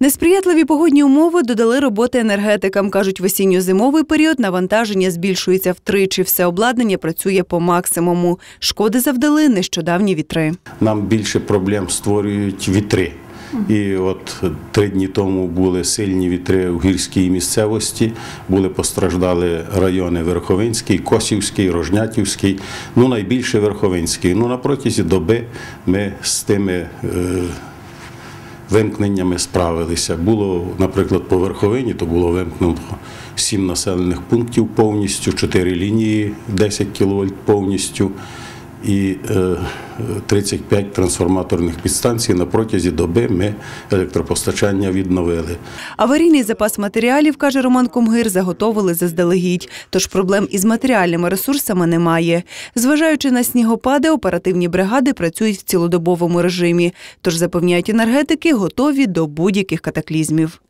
Несприятливі погодні умови додали роботи енергетикам. Кажуть, в осінньо-зимовий період навантаження збільшується втричі. Все обладнання працює по максимуму. Шкоди завдали нещодавні вітри. нам більше проблем створюють вітри. І от три дні тому були сильні вітри в гірській місцевості, були постраждали райони Верховинський, Косівський, Рожнятівський, ну найбільше Верховинський. Ну на протязі доби ми з тими е, вимкненнями справилися. Було, наприклад, по Верховині, то було вимкнуто сім населених пунктів повністю, чотири лінії 10 кВт повністю і е, 35 трансформаторних підстанцій. На протязі доби ми електропостачання відновили. Аварійний запас матеріалів, каже Роман Комгир, заготовили заздалегідь. Тож проблем із матеріальними ресурсами немає. Зважаючи на снігопади, оперативні бригади працюють в цілодобовому режимі. Тож запевняють енергетики, готові до будь-яких катаклізмів.